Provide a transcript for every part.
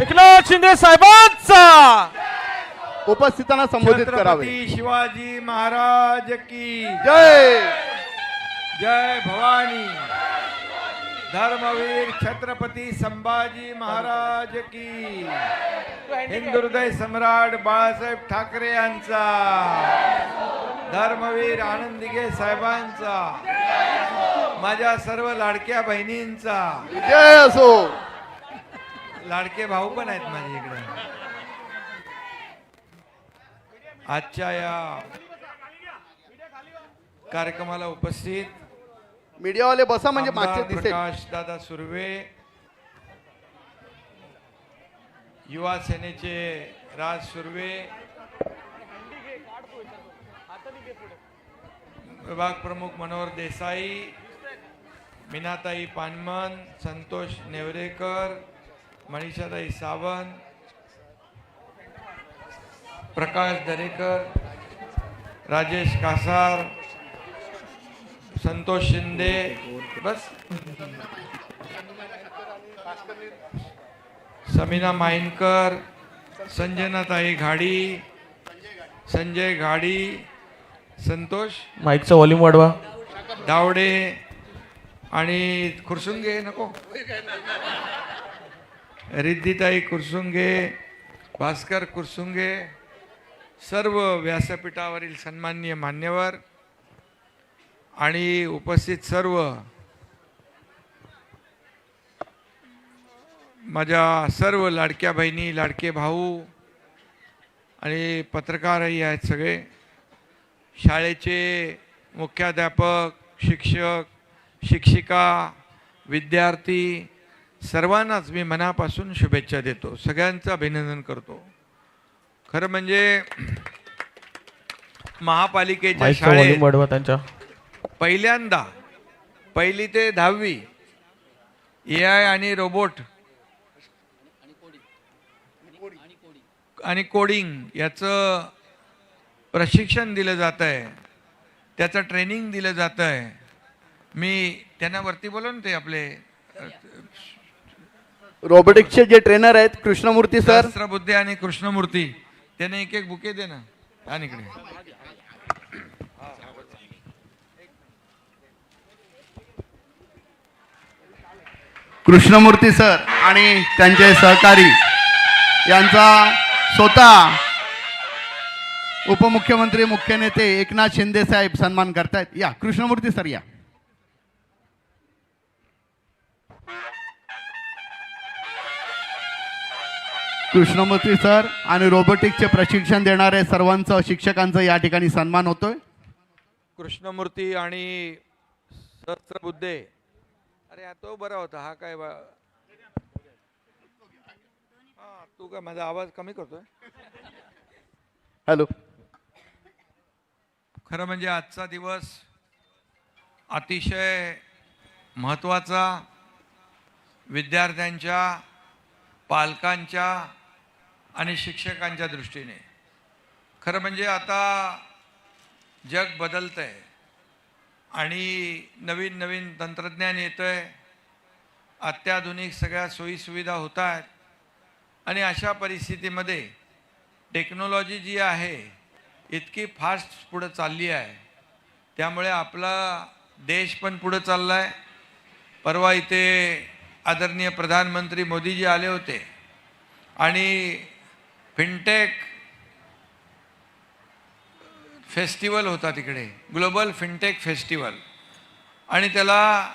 एकनाथ शिंदे साहेबांचा! उपस्थितांना संबोधित करावे. छत्रपती शिवाजी महाराज की जय! जय भवानी! धर्मवीर छत्रपती संभाजी महाराज की हिंदुहृदय सम्राट बाळासाहेब ठाकरे यांचा धर्मवीर आनंदिगे साहेबांचा माझ्या सर्व लाडक्या बहिणींचा जय असो! लाडके भाऊ पण आहेत माझ्या इकडे. आजच्या या कार्यक्रमाला उपस्थित मीडियावाले बसा म्हणजे मागचे आमदार दिसेल. प्रकाश दादा सुर्वे युवा सेनेचे राज सुर्वे विभाग प्रमुख मनोहर देसाई मीनाताई पानमन संतोष नेवरेकर मनीषाताई सावंत प्रकाश दरेकर राजेश कासार संतोष शिंदे बस. समीना माइनकर संजनाताई घाडी संजय घाडी संतोष. माईकचा व्हॉल्यूम वाढवा. दावडे आणि खुरसुंगे नको. रिद्धिताई कुरसुंगे भास्कर कुरसुंगे सर्व व्यासपीठावरील सन्माननीय मान्यवर आणि उपस्थित सर्व माझ्या सर्व लाडक्या बहिणी लाडके भाऊ आणि पत्रकारही आहेत सगळे. शाळेचे मुख्याध्यापक शिक्षक शिक्षिका विद्यार्थी सर्वांनाच मी मनापासून शुभेच्छा देतो. सगळ्यांचं अभिनंदन करतो. खरं म्हणजे महापालिकेच्या शाळेत पहिल्यांदा पहिली ते दहावी ए आय आणि रोबोट आणि कोडिंग याचं प्रशिक्षण दिलं जात आहे. त्याचं ट्रेनिंग दिलं जात आहे. मी त्यांना वरती बोलव ना ते आपले रोबोटिक्सचे जे ट्रेनर आहेत कृष्णमूर्ती सर सहस्त्रबुद्धे आणि कृष्णमूर्ती त्याने एक एक बुके दे ना. आणि इकडे. कृष्णमूर्ती सर आणि त्यांचे सहकारी यांचा स्वतः उपमुख्यमंत्री मुख्य नेते एकनाथ शिंदे साहेब सन्मान करतायत. या कृष्णमूर्ती सर या. कृष्णमूर्ती सर आणि रोबोटिक्सचे प्रशिक्षण देणारे सर्वांचं शिक्षकांचं या ठिकाणी सन्मान होतोय. कृष्णमूर्ती आणि सहस्त्रबुद्धे अरे हा तो बरा होता हा काय बा- हा तू काय माझा आवाज कमी करतोय? हॅलो. खरं म्हणजे आजचा दिवस अतिशय महत्त्वाचा. विद्यार्थ्यांच्या पालकांच्या आणि शिक्षकांच्या दृष्टीने. खरं म्हणजे आता जग बदलतं आहे आणि नवीन नवीन तंत्रज्ञान येतं आहे अत्याधुनिक सगळ्या सोयीसुविधा होत आहेत आणि अशा परिस्थितीमध्ये टेक्नॉलॉजी जी आहे इतकी फास्ट पुढं चालली आहे. त्यामुळे आपला देश पण पुढं चालला आहे परवा इथे आदरणीय प्रधानमंत्री मोदीजी आले होते. आणि फिनटेक फेस्टिवल होता तिकडे ग्लोबल फिनटेक फेस्टिवल. आणि त्याला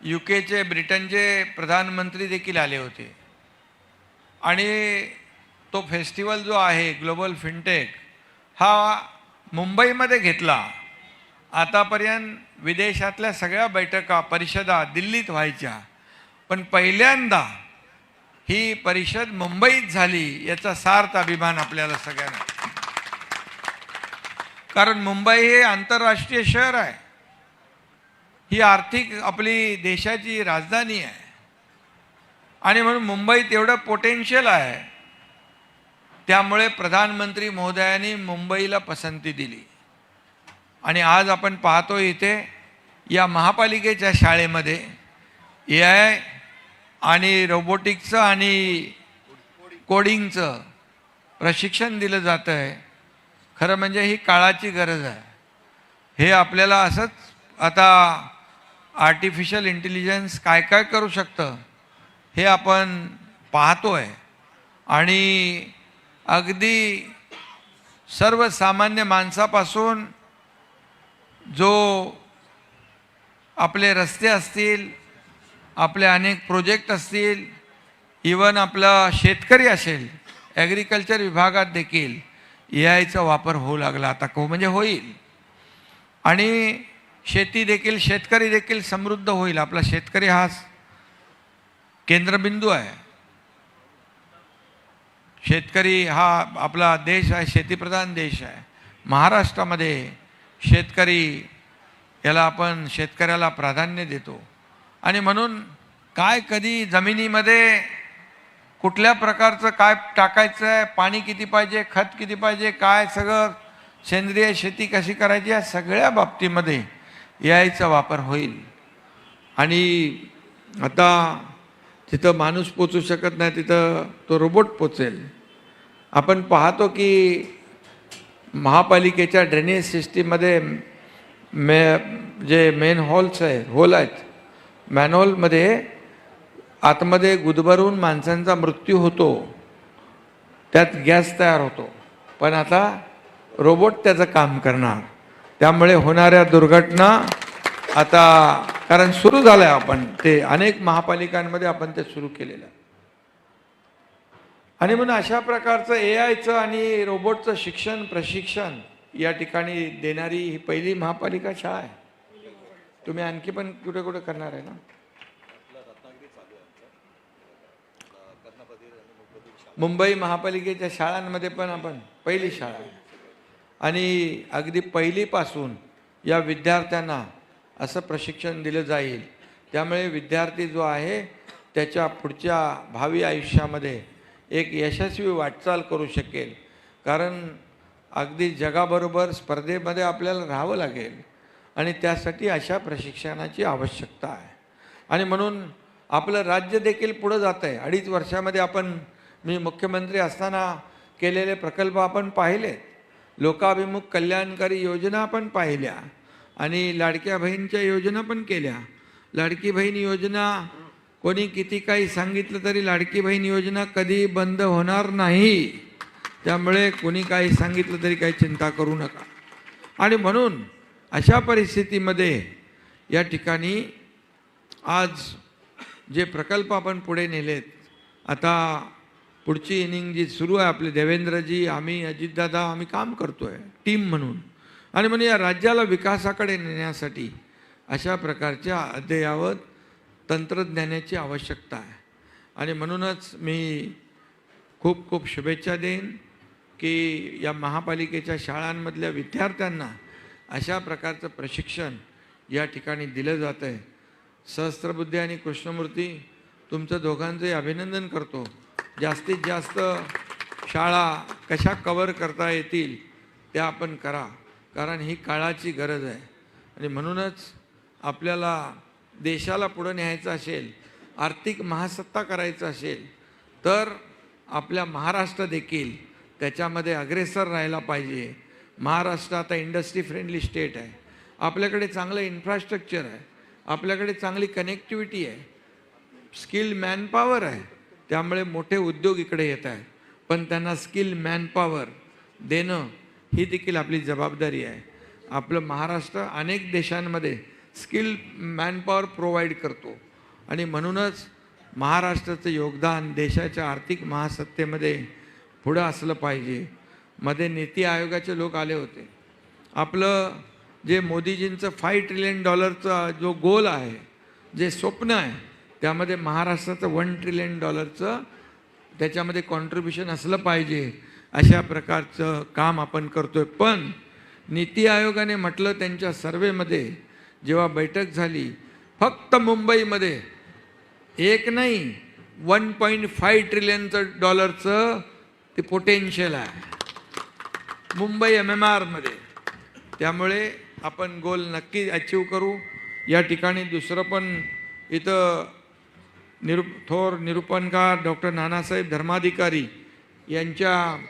यू केचे ब्रिटनचे प्रधानमंत्री देखील आले होते. आणि तो फेस्टिवल जो आहे ग्लोबल फिनटेक हा मुंबईमध्ये घेतला. आतापर्यंत विदेशातल्या सगळ्या बैठका परिषदा दिल्लीत व्हायच्या. पण पहिल्यांदा ही परिषद मुंबईत झाली याचा सार्थ अभिमान आपल्याला सगळ्यांना. कारण मुंबई हे आंतरराष्ट्रीय शहर आहे. ही आर्थिक आपली देशाची राजधानी आहे. आणि म्हणून मुंबईत एवढं पोटेन्शियल आहे. त्यामुळे प्रधानमंत्री महोदयांनी मुंबईला पसंती दिली. आणि आज आपण पाहतो इथे या महापालिकेच्या शाळेमध्ये ए आय आणि रोबोटिक्सचं आणि कोडिंगचं प्रशिक्षण दिलं जातं आहे खरं म्हणजे ही काळाची गरज आहे. हे आपल्याला असंच आता आर्टिफिशियल इंटेलिजन्स काय काय करू शकतं हे आपण पाहतो आहे आणि अगदी सर्वसामान्य माणसापासून जो आपले रस्ते असतील आपले अनेक प्रोजेक्ट असतील इवन आपला शेतकरी असेल ॲग्रिकल्चर विभागात देखील ए आयचा वापर होऊ लागला. आता को म्हणजे होईल. आणि शेती देखील शेतकरी देखील समृद्ध होईल. आपला शेतकरी हा केंद्रबिंदू आहे. शेतकरी हा आपला देश आहे शेतीप्रधान देश आहे. महाराष्ट्रामध्ये शेतकरी याला आपण शेतकऱ्याला प्राधान्य देतो. आणि म्हणून काय कधी जमिनीमध्ये कुठल्या प्रकारचं काय टाकायचं आहे पाणी किती पाहिजे खत किती पाहिजे काय सगळं सेंद्रिय शेती कशी करायची या सगळ्या बाबतीमध्ये यायचा वापर होईल. आणि आता तिथं माणूस पोचू शकत नाही तिथं तो रोबोट पोचेल. आपण पाहतो की महापालिकेच्या ड्रेनेज सिस्टीममध्ये मे जे मेन हॉल्स आहे होल आहेत मॅनहोलमध्ये आतमध्ये गुदभरून माणसांचा मृत्यू होतो. त्यात गॅस तयार होतो. पण आता रोबोट त्याचं काम करणार. त्यामुळे होणाऱ्या दुर्घटना आता कारण सुरू झालं आहे आपण. ते अनेक महापालिकांमध्ये आपण ते सुरू केलेलं आहे. आणि म्हणून अशा प्रकारचं ए आयचं आणि रोबोटचं शिक्षण प्रशिक्षण या ठिकाणी देणारी ही पहिली महापालिका शाळा आहे. तुम्ही आणखी पण कुठे कुठे करणार आहे ना? मुंबई महापालिकेच्या शाळांमध्ये पण आपण पहिली शाळा आहे. आणि अगदी पहिलीपासून या विद्यार्थ्यांना असं प्रशिक्षण दिलं जाईल. त्यामुळे विद्यार्थी जो आहे त्याच्या पुढच्या भावी आयुष्यामध्ये एक यशस्वी वाटचाल करू शकेल. कारण अगदी जगाबरोबर स्पर्धेमध्ये आपल्याला राहावं लागेल. आणि त्यासाठी अशा प्रशिक्षणाची आवश्यकता आहे. आणि म्हणून आपलं राज्य देखील पुढं जातं आहे अडीच वर्षामध्ये आपण मी मुख्यमंत्री असताना केलेले प्रकल्प आपण पाहिलेत. लोकाभिमुख कल्याणकारी योजना आपण पाहिल्या आणि लाडक्या बहीणच्या योजना पण केल्या. लाडकी बहीण योजना कोणी किती काही सांगितलं तरी लाडकी बहीण योजना कधी बंद होणार नाही. त्यामुळे कोणी काही सांगितलं तरी काही चिंता करू नका. आणि म्हणून अशा परिस्थितीमध्ये या ठिकाणी आज जे प्रकल्प आपण पुढे नेलेत आता पुढची इनिंग जी सुरू आहे आपले देवेंद्रजी आम्ही अजितदादा आम्ही काम करतो आहे टीम म्हणून. आणि म्हणून या राज्याला विकासाकडे नेण्यासाठी अशा प्रकारच्या अद्ययावत तंत्रज्ञानाची आवश्यकता आहे. आणि म्हणूनच मी खूप खूप शुभेच्छा देईन की या महापालिकेच्या शाळांमधल्या विद्यार्थ्यांना अशा प्रकारचं प्रशिक्षण या ठिकाणी दिलं जातं आहे. सहस्त्रबुद्धी आणि कृष्णमूर्ती तुमचं दोघांचंही अभिनंदन करतो. जास्तीत जास्त शाळा कशा कवर करता येतील त्या आपण करा. कारण ही काळाची गरज आहे. आणि म्हणूनच आपल्याला देशाला पुढं न्यायचं असेल आर्थिक महासत्ता करायचं असेल तर आपल्या महाराष्ट्र देखील त्याच्यामध्ये अग्रेसर राहायला पाहिजे. महाराष्ट्र आता इंडस्ट्री फ्रेंडली स्टेट आहे. आपल्याकडे चांगलं इन्फ्रास्ट्रक्चर आहे. आपल्याकडे चांगली कनेक्टिव्हिटी आहे. स्किल मॅनपॉवर आहे. त्यामुळे मोठे उद्योग इकडे येत आहेत. पण त्यांना स्किल मॅनपॉवर देणं ही देखील आपली जबाबदारी आहे. आपलं महाराष्ट्र अनेक देशांमध्ये स्किल मॅनपॉवर प्रोव्हाइड करतो. आणि म्हणूनच महाराष्ट्राचं योगदान देशाच्या आर्थिक महासत्तेमध्ये पुढं असलं पाहिजे. मध्ये नीती आयोगाचे लोक आले होते. आपलं जे मोदीजींचं फाय ट्रिलियन डॉलरचा जो गोल आहे जे स्वप्न आहे त्यामध्ये महाराष्ट्राचं वन ट्रिलियन डॉलरचं त्याच्यामध्ये कॉन्ट्रीब्युशन असलं पाहिजे अशा प्रकारचं काम आपण करतो आहे पण नीती आयोगाने म्हटलं त्यांच्या सर्वेमध्ये जेव्हा बैठक झाली फक्त मुंबईमध्ये एक नाही वन पॉईंट फाय ट्रिलियनचं डॉलरचं ते पोटेन्शियल आहे. मुंबई एम एम आरमध्ये त्यामुळे आपण गोल नक्की अचीव करू. या ठिकाणी दुसरं पण इथं निरू थोर निरूपणकार डॉक्टर नानासाहेब धर्माधिकारी यांच्या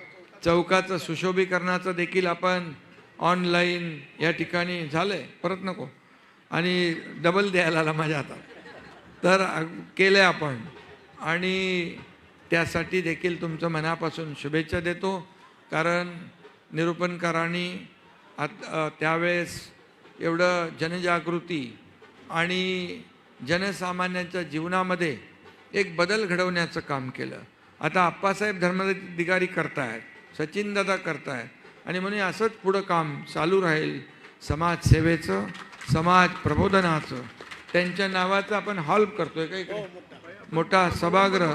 चौकाचं सुशोभीकरणाचं देखील आपण ऑनलाईन या ठिकाणी झालं आहे परत नको. आणि डबल द्यायला आला माझ्या हातात. तर केलं आहे आपण. आणि त्यासाठी देखील तुमचं मनापासून शुभेच्छा देतो. कारण निरूपणकारांनी आत त्यावेळेस एवढं जनजागृती आणि जनसामान्यांच्या जीवनामध्ये एक बदल घडवण्याचं काम केलं. आता आप्पासाहेब धर्माधिकारी करतायत सचिनदादा करतायत आणि म्हणून असंच पुढं काम चालू राहील. समाजसेवेचं समाज प्रबोधनाचं. त्यांच्या नावाचं आपण हॉल करतोय का इकडे? मोठा सभागृह.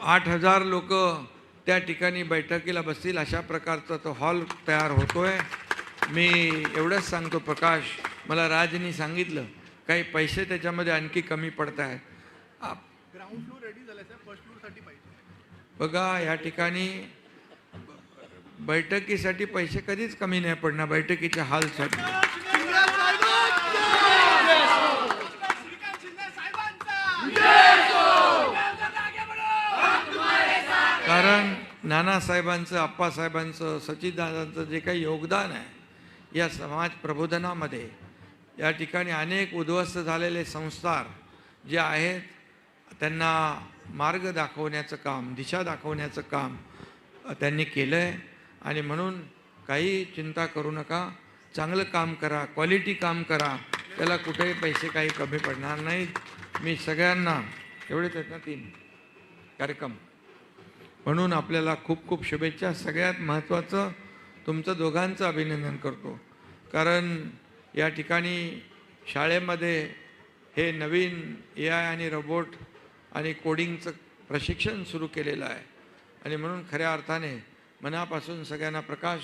आठ हजार लोक त्या ठिकाणी बैठकीला बसतील. अशा प्रकारचा तो हॉल तयार होतोय. मी एवढंच सांगतो प्रकाश. मला राजनी सांगितलं काही पैसे त्याच्यामध्ये आणखी कमी पडत आहेत. आप- बघा या ठिकाणी बैठकीसाठी पैसे कधीच कमी नाही पडणार बैठकीच्या हॉलसाठी कारण नानासाहेबांचं आप्पासाहेबांचं सचिदादांचं जे काही योगदान आहे या समाज प्रबोधनामध्ये या ठिकाणी अनेक उद्ध्वस्त झालेले संस्कार जे आहेत त्यांना मार्ग दाखवण्याचं काम दिशा दाखवण्याचं काम त्यांनी केलं आहे आणि म्हणून काही चिंता करू नका चांगलं काम करा क्वालिटी काम करा त्याला कुठेही पैसे काही कमी पडणार नाहीत. मी सगळ्यांना एवढेच आहेत ना तीन कार्यक्रम म्हणून आपल्याला खूप खूप शुभेच्छा. सगळ्यात महत्त्वाचं तुमचं दोघांचं अभिनंदन करतो. कारण या ठिकाणी शाळेमध्ये हे नवीन ए आय आणि रोबोट आणि कोडिंगचं प्रशिक्षण सुरू केलेलं आहे. आणि म्हणून खऱ्या अर्थाने मनापासून सगळ्यांना प्रकाश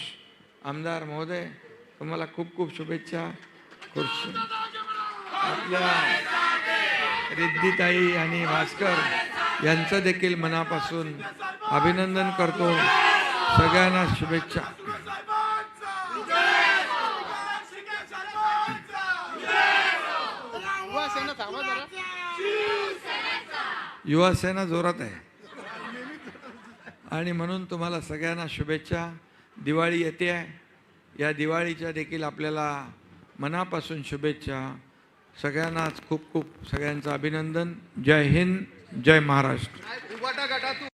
आमदार महोदय तुम्हाला खूप खूप शुभेच्छा. खुश आपल्या रिद्धिताई आणि भास्कर यांचं देखील मनापासून अभिनंदन करतो. सगळ्यांना शुभेच्छा. युवा सेना जोरात आहे. आणि म्हणून तुम्हाला सगळ्यांना शुभेच्छा. दिवाळी येते आहे. या दिवाळीच्या देखील आपल्याला मनापासून शुभेच्छा. सगळ्यांनाच खूप खूप सगळ्यांचं अभिनंदन. जय हिंद जय महाराष्ट्र.